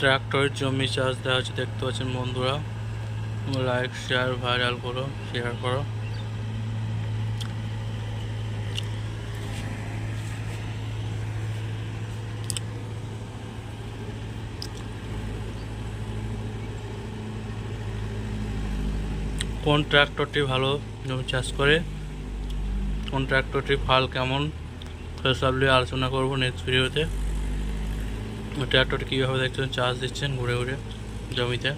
ট্রাক্টরের জমি চাষ দেওয়া হচ্ছে, দেখতে পাচ্ছেন বন্ধুরা। লাইক শেয়ার ভাইরাল করো শেয়ার করো। কোন ট্রাক্টরটি ভালো জমি চাষ করে? কোন ট্রাক্টরটির ফাল কেমন? সেসব নিয়ে আলোচনা করব নেক্সট ভিডিওতে ট্রাক্টরটি কীভাবে দেখছেন চার্জ দিচ্ছেন ঘুরে ঘুরে জমিতে।